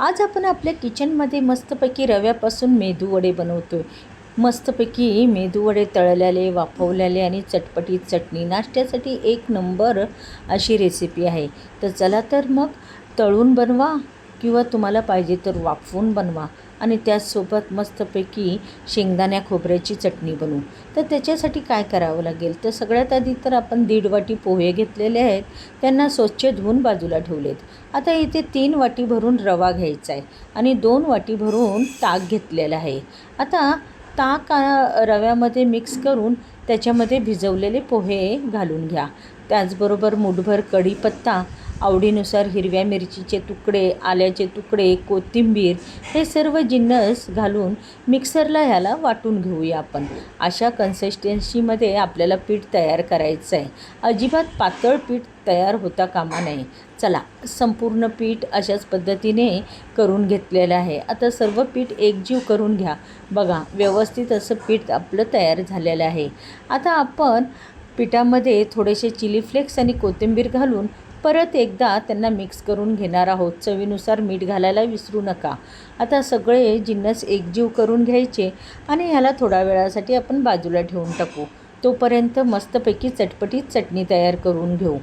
आज आपण आपल्या किचनमध्ये मस्तपैकी रव्यापासून मेदूवडे बनवतो आहे मस्तपैकी मेदूवडे तळलेले वाफवलेले आणि चटपटीत चटणी. नाश्त्यासाठी एक नंबर अशी रेसिपी आहे. तर चला तर मग तळून बनवा. किंवा तुम्हाला पाहिजे तर वाफवून बनवा आणि त्याचसोबत मस्तपैकी शेंगदाण्या खोबऱ्याची चटणी बनवू. तर त्याच्यासाठी काय करावं लागेल? तर सगळ्यात आधी तर आपण दीड वाटी पोहे घेतलेले आहेत. त्यांना स्वच्छ धुवून बाजूला ठेवलेत. आता इथे तीन वाटी भरून रवा घ्यायचा आहे आणि दोन वाटी भरून ताक घेतलेला आहे. आता ताक रव्यामध्ये मिक्स करून त्याच्यामध्ये भिजवलेले पोहे घालून घ्या. त्याचबरोबर मुठभर कढीपत्ता आवडीनुसार हिरव्या मिरचीचे तुकडे आल्याचे तुकडे कोथिंबीर हे सर्व जिन्नस घालून मिक्सरला ह्याला वाटून घेऊया आपण. अशा कन्सिस्टन्सीमध्ये आपल्याला पीठ तयार करायचं आहे. अजिबात पातळ पीठ तयार होता कामा नये. चला संपूर्ण पीठ अशाच पद्धतीने करून घेतलेलं आहे. आता सर्व पीठ एकजीव करून घ्या. बघा व्यवस्थित असं पीठ आपलं तयार झालेलं आहे. आता आपण पिठामध्ये थोडेसे चिली फ्लेक्स आणि कोथिंबीर घालून परत एकदा त्यांना मिक्स करून घेणार आहोत. चवीनुसार मीठ घालायला विसरू नका. आता सगळे जिन्नस एकजीव करून घ्यायचे आणि ह्याला थोड्या वेळासाठी आपण बाजूला ठेवून टाकू. तोपर्यंत मस्तपैकी चटपटीत चटणी तयार करून घेऊ.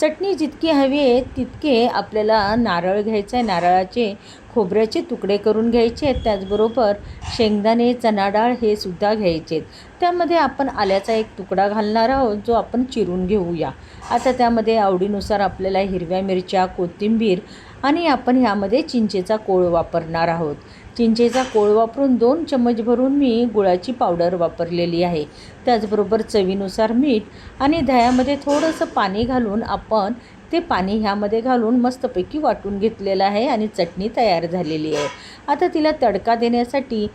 चटणी जितकी हवी आहे तितके आपल्याला नारळ घ्यायचं आहे. नारळाचे खोबऱ्याचे तुकडे करून घ्यायचे आहेत. त्याचबरोबर शेंगदाणे चणा डाळ हे सुद्धा घ्यायचे आहेत. त्यामध्ये आपण आल्याचा एक तुकडा घालणार आहोत जो आपण चिरून घेऊया. आता त्यामध्ये आवडीनुसार आपल्याला हिरव्या मिरच्या कोथिंबीर आणि आपण ह्यामध्ये चिंचेचा कोळ वापरणार आहोत. चिंचेचा कोळ वापरून दोन चम्मच भरून मी गुळाची पावडर वापरलेली आहे. त्याचबरोबर चवीनुसार मीठ आणि दह्यामध्ये थोडंसं पाणी घालून आपण ते पाणी ह्यामध्ये घालून मस्तपैकी वाटून घेतलेलं आहे आणि चटणी तयार झालेली आहे. आता तिला तडका देण्यासाठी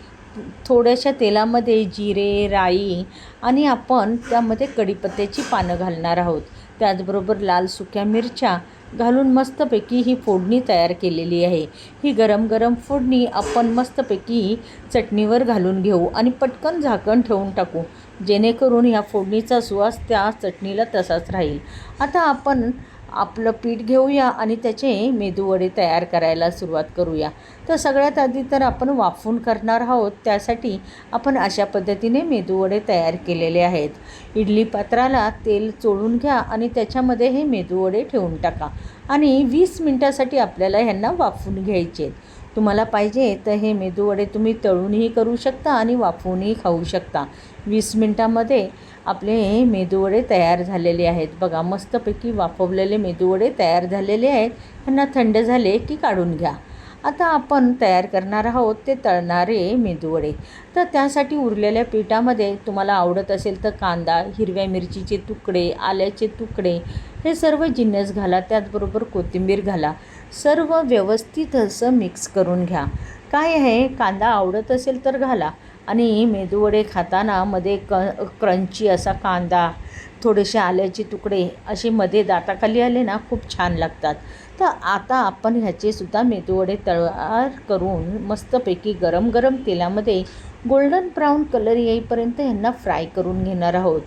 थोड्याशा तेलामध्ये जिरे राई आणि आपण त्यामध्ये कढीपत्त्याची पानं घालणार आहोत. त्याचबरोबर लाल सुक्या मिरच्या घालून मस्तपैकी ही फोडणी तयार केलेली आहे. ही गरम गरम फोडणी आपण मस्तपैकी चटणीवर घालून घेऊ आणि पटकन झाकण ठेवून टाकू. जेणेकरून ह्या फोडणीचा सुवास त्या चटणीला तसाच राहील. आता आपण आपलं पीठ घेऊया आणि त्याचे मेदूवडे तयार करायला सुरुवात करूया. तर सगळ्यात आधी तर आपण वाफून करणार आहोत त्यासाठी आपण अशा पद्धतीने मेदूवडे तयार केलेले आहेत. इडली पात्राला तेल चोळून घ्या आणि त्याच्यामध्ये हे मेदूवडे ठेवून टाका आणि वीस मिनटासाठी आपल्याला ह्यांना वाफून घ्यायचे आहेत. तुम्हाला पाहिजे तर हे मेदूवडे तुम्ही तळूनही करू शकता आणि वाफवूनही खाऊ शकता. वीस मिनटामध्ये आपले मेदूवडे तयार झालेले आहेत. बघा मस्तपैकी वाफवलेले मेदूवडे तयार झालेले आहेत. ह्यांना थंड झाले की काढून घ्या. आता आपण तयार करणार आहोत ते तळणारे मेदूवडे तर त्यासाठी उरलेल्या पिठामध्ये तुम्हाला आवडत असेल तर कांदा हिरव्या मिरचीचे तुकडे आल्याचे तुकडे हे सर्व जिन्नस घाला. त्याचबरोबर कोथिंबीर घाला. सर्व व्यवस्थित असं मिक्स करून घ्या. काय आहे? कांदा आवडत असेल तर घाला. आणि मेदूवडे खाताना मध्ये क क्रंची असा कांदा थोडेसे आल्याचे तुकडे असे मध्ये दाताखाली आले ना खूप छान लागतात. तर आता आपण ह्याचेसुद्धा मेदूवडे तयार करून मस्तपैकी गरम गरम तेलामध्ये गोल्डन ब्राऊन कलर येईपर्यंत ह्यांना फ्राय करून घेणार आहोत.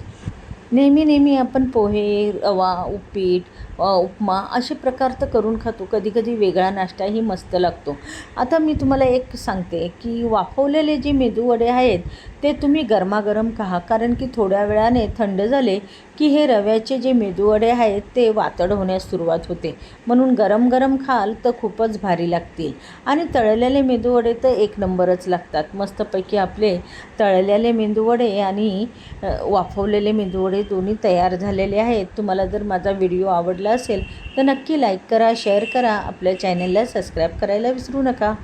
नेहमी नेहमी आपण पोहे रवा उपीट उपमा असे प्रकार तर करून खातो. कधी कधी वेगळा नाश्ताही मस्त लागतो. आता मी तुम्हाला एक सांगते की वाफवलेले जे मेदूवडे आहेत ते तुम्ही गरमागरम खा. कारण की थोड्या वेळाने थंड झाले की हे रव्याचे जे मेदूवडे आहेत ते वातड होण्यास सुरुवात होते. म्हणून गरम गरम खाल तर खूपच भारी लागतील. आणि तळलेले मेदूवडे तर एक नंबरच लागतात. मस्तपैकी आपले तळलेले मेंदूवडे आणि वाफवलेले मेंदूवडे दोन्ही तयार झालेले आहेत. तुम्हाला जर माझा व्हिडिओ आवडला आवडला असेल तर नक्की लाईक करा शेअर करा. आपल्या चॅनलला सबस्क्राईब करायला विसरू नका.